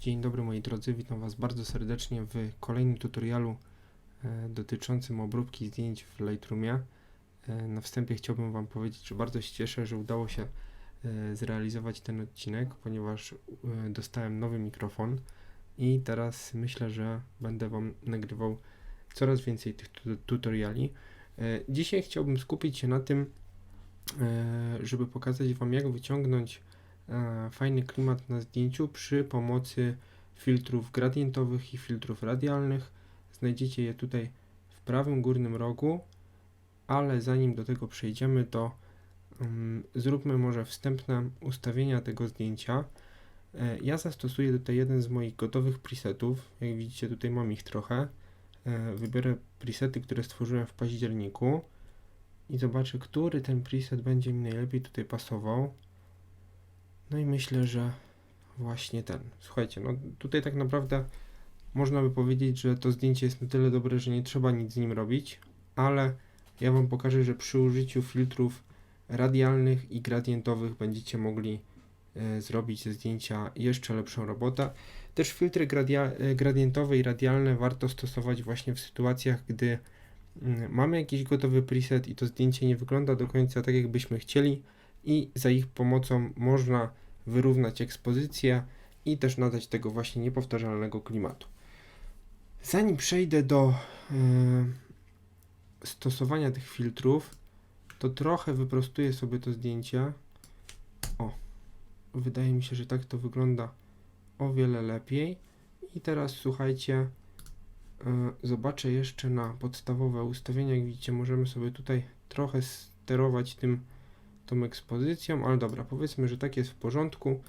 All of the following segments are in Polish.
Dzień dobry moi drodzy, witam Was bardzo serdecznie w kolejnym tutorialu e, dotyczącym obróbki zdjęć w Lightroomie. E, na wstępie chciałbym Wam powiedzieć, że bardzo się cieszę, że udało się e, zrealizować ten odcinek, ponieważ dostałem nowy mikrofon i teraz myślę, że będę Wam nagrywał coraz więcej tych tu- tutoriali. Dzisiaj chciałbym skupić się na tym, żeby pokazać Wam jak wyciągnąć fajny klimat na zdjęciu przy pomocy filtrów gradientowych i filtrów radialnych. Znajdziecie je tutaj w prawym górnym rogu, ale zanim do tego przejdziemy, to mm, zróbmy może wstępne ustawienia tego zdjęcia. E, ja zastosuję tutaj jeden z moich gotowych presetów. Jak widzicie, tutaj mam ich trochę. E, wybiorę presety, które stworzyłem w październiku i zobaczę, który ten preset będzie mi najlepiej tutaj pasował. No i myślę, że właśnie ten. Słuchajcie, no tutaj tak naprawdę można by powiedzieć, że to zdjęcie jest na tyle dobre, że nie trzeba nic z nim robić, ale ja Wam pokażę, że przy użyciu filtrów radialnych i gradientowych będziecie mogli e, zrobić ze zdjęcia jeszcze lepszą robotę. Też filtry e, gradientowe i radialne warto stosować właśnie w sytuacjach, gdy mm, mamy jakiś gotowy preset i to zdjęcie nie wygląda do końca tak, jak byśmy chcieli i za ich pomocą można wyrównać ekspozycję i też nadać tego właśnie niepowtarzalnego klimatu. Zanim przejdę do e, stosowania tych filtrów, to trochę wyprostuję sobie to zdjęcie. O, wydaje mi się, że tak to wygląda o wiele lepiej. I teraz słuchajcie, e, zobaczę jeszcze na podstawowe ustawienia. Jak widzicie, możemy sobie tutaj trochę sterować tym tą ekspozycją, ale dobra, powiedzmy, że tak jest w porządku.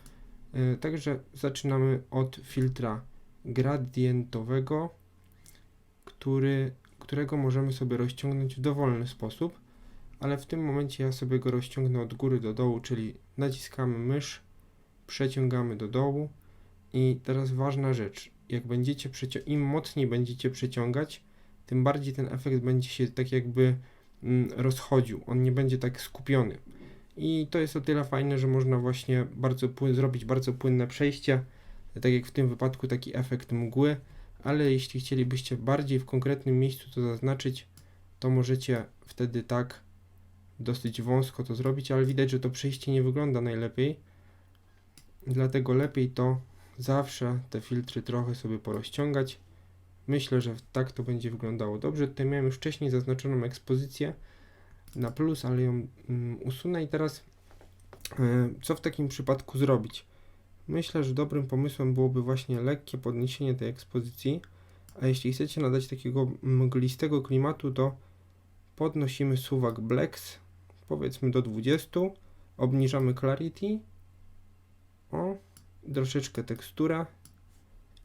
E, Także zaczynamy od filtra gradientowego, który, którego możemy sobie rozciągnąć w dowolny sposób, ale w tym momencie ja sobie go rozciągnę od góry do dołu, czyli naciskamy mysz, przeciągamy do dołu i teraz ważna rzecz, jak będziecie im mocniej będziecie przeciągać, tym bardziej ten efekt będzie się tak jakby mm, rozchodził, on nie będzie tak skupiony. I to jest o tyle fajne, że można właśnie bardzo zrobić bardzo płynne przejście, tak jak w tym wypadku taki efekt mgły, ale jeśli chcielibyście bardziej w konkretnym miejscu to zaznaczyć, to możecie wtedy tak dosyć wąsko to zrobić, ale widać, że to przejście nie wygląda najlepiej. Dlatego lepiej to zawsze te filtry trochę sobie porozciągać. Myślę, że tak to będzie wyglądało dobrze. Tutaj miałem już wcześniej zaznaczoną ekspozycję na plus, ale ją mm, usunę i teraz e, co w takim przypadku zrobić? Myślę, że dobrym pomysłem byłoby właśnie lekkie podniesienie tej ekspozycji, a jeśli chcecie nadać takiego mglistego klimatu, to podnosimy suwak Blacks, powiedzmy do 20, obniżamy Clarity, o, troszeczkę tekstura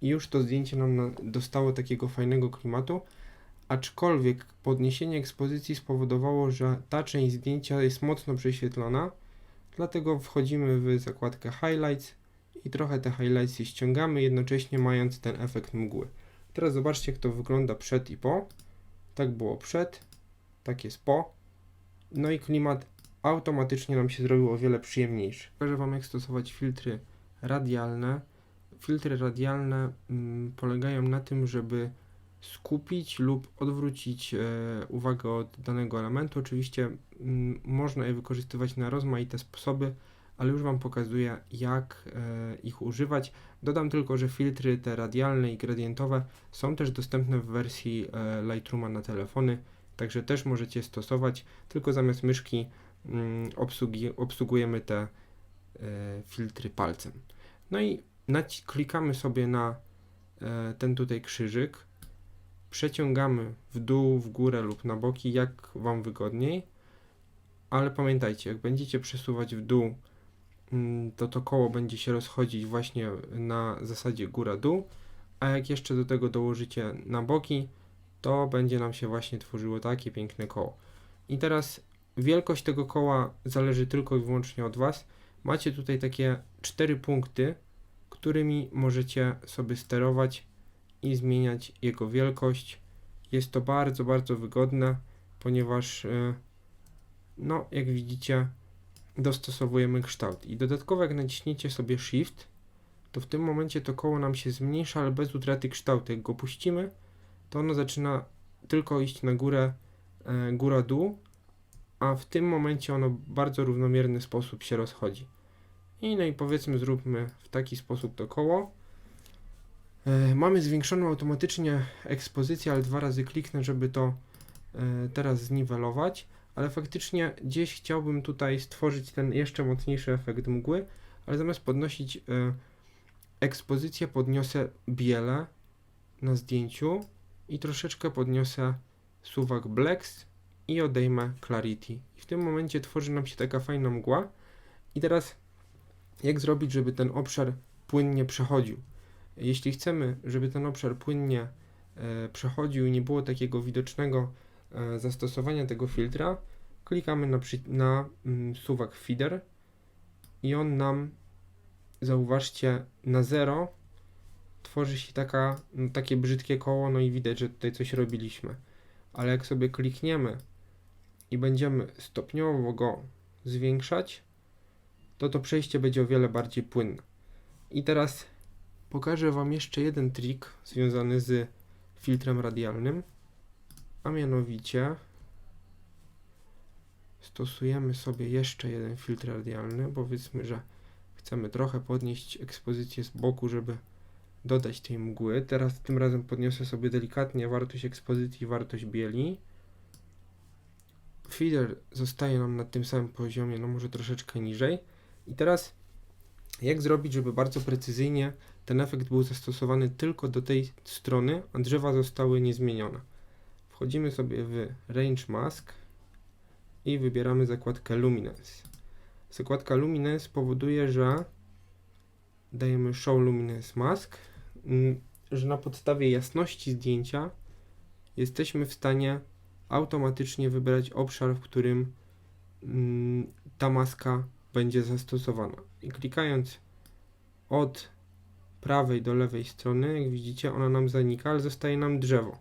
i już to zdjęcie nam na, dostało takiego fajnego klimatu, aczkolwiek podniesienie ekspozycji spowodowało, że ta część zdjęcia jest mocno prześwietlona, dlatego wchodzimy w zakładkę Highlights i trochę te highlightsy ściągamy, jednocześnie mając ten efekt mgły. Teraz zobaczcie, jak to wygląda przed i po. Tak było przed, tak jest po. No i klimat automatycznie nam się zrobił o wiele przyjemniejszy. Pokażę Wam, jak stosować filtry radialne. Filtry radialne mm, polegają na tym, żeby skupić lub odwrócić e, uwagę od danego elementu. Oczywiście mm, można je wykorzystywać na rozmaite sposoby, ale już Wam pokazuję, jak e, ich używać. Dodam tylko, że filtry te radialne i gradientowe są też dostępne w wersji e, Lightrooma na telefony, także też możecie stosować, tylko zamiast myszki mm, obsługi, obsługujemy te filtry palcem. No i klikamy sobie na ten tutaj krzyżyk, przeciągamy w dół, w górę lub na boki, jak Wam wygodniej, ale pamiętajcie, jak będziecie przesuwać w dół, mm, to to koło będzie się rozchodzić właśnie na zasadzie góra-dół, a jak jeszcze do tego dołożycie na boki, to będzie nam się właśnie tworzyło takie piękne koło. I teraz wielkość tego koła zależy tylko i wyłącznie od Was. Macie tutaj takie cztery punkty, którymi możecie sobie sterować i zmieniać jego wielkość. Jest to bardzo, bardzo wygodne, ponieważ e, no, jak widzicie, dostosowujemy kształt. I dodatkowo jak naciśniecie sobie Shift, to w tym momencie to koło nam się zmniejsza, ale bez utraty kształtu. Jak go puścimy, to ono zaczyna tylko iść na górę, e, góra-dół, a w tym momencie ono w bardzo równomierny sposób się rozchodzi. I no i powiedzmy zróbmy w taki sposób to koło. E, mamy zwiększoną automatycznie ekspozycję, ale dwa razy kliknę, żeby to e, teraz zniwelować, ale faktycznie gdzieś chciałbym tutaj stworzyć ten jeszcze mocniejszy efekt mgły, ale zamiast podnosić e, ekspozycję podniosę biele na zdjęciu i troszeczkę podniosę suwak blacks i odejmę clarity. I w tym momencie tworzy nam się taka fajna mgła. I teraz jak zrobić, żeby ten obszar płynnie przechodził? Jeśli chcemy, żeby ten obszar płynnie e, przechodził i nie było takiego widocznego e, zastosowania tego filtra, klikamy na, przy, na mm, suwak feeder i on nam, zauważcie, na 0 tworzy się taka, no, takie brzydkie koło, no i widać, że tutaj coś robiliśmy. Ale jak sobie klikniemy i będziemy stopniowo go zwiększać, to to przejście będzie o wiele bardziej płynne. I teraz pokażę Wam jeszcze jeden trik związany z filtrem radialnym, a mianowicie stosujemy sobie jeszcze jeden filtr radialny, powiedzmy, że chcemy trochę podnieść ekspozycję z boku, żeby dodać tej mgły. Teraz tym razem podniosę sobie delikatnie wartość ekspozycji i wartość bieli. Feeder zostaje nam na tym samym poziomie, no może troszeczkę niżej. I teraz jak zrobić, żeby bardzo precyzyjnie ten efekt był zastosowany tylko do tej strony, a drzewa zostały niezmienione. Wchodzimy sobie w Range Mask i wybieramy zakładkę Luminance. Zakładka Luminance powoduje, że dajemy Show Luminance Mask, mm, że na podstawie jasności zdjęcia jesteśmy w stanie automatycznie wybrać obszar, w którym mm, ta maska będzie zastosowana. I klikając od prawej do lewej strony, jak widzicie, ona nam zanika, ale zostaje nam drzewo,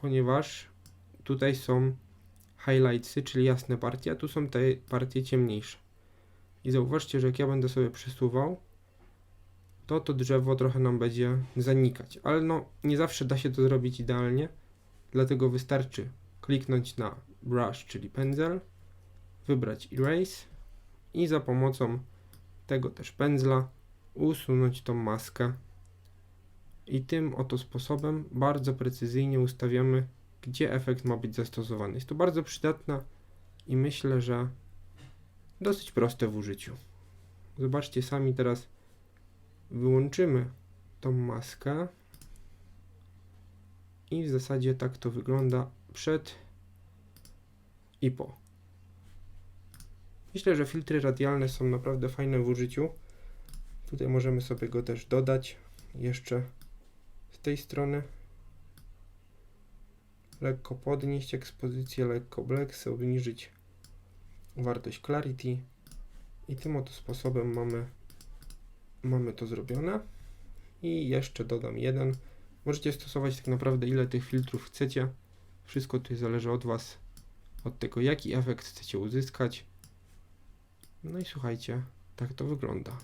ponieważ tutaj są highlightsy, czyli jasne partie, a tu są te partie ciemniejsze. I zauważcie, że jak ja będę sobie przesuwał, to to drzewo trochę nam będzie zanikać. Ale no, nie zawsze da się to zrobić idealnie, dlatego wystarczy kliknąć na brush, czyli pędzel, wybrać erase i za pomocą tego też pędzla usunąć tą maskę. I tym oto sposobem bardzo precyzyjnie ustawiamy, gdzie efekt ma być zastosowany. Jest to bardzo przydatne i myślę, że dosyć proste w użyciu. Zobaczcie sami teraz wyłączymy tą maskę i w zasadzie tak to wygląda przed i po. Myślę, że filtry radialne są naprawdę fajne w użyciu. Tutaj możemy sobie go też dodać jeszcze z tej strony. Lekko podnieść ekspozycję, lekko black, obniżyć wartość clarity i tym oto sposobem mamy, mamy to zrobione. I jeszcze dodam jeden. Możecie stosować tak naprawdę ile tych filtrów chcecie. Wszystko tutaj zależy od Was, od tego jaki efekt chcecie uzyskać. No i słuchajcie, tak to wygląda.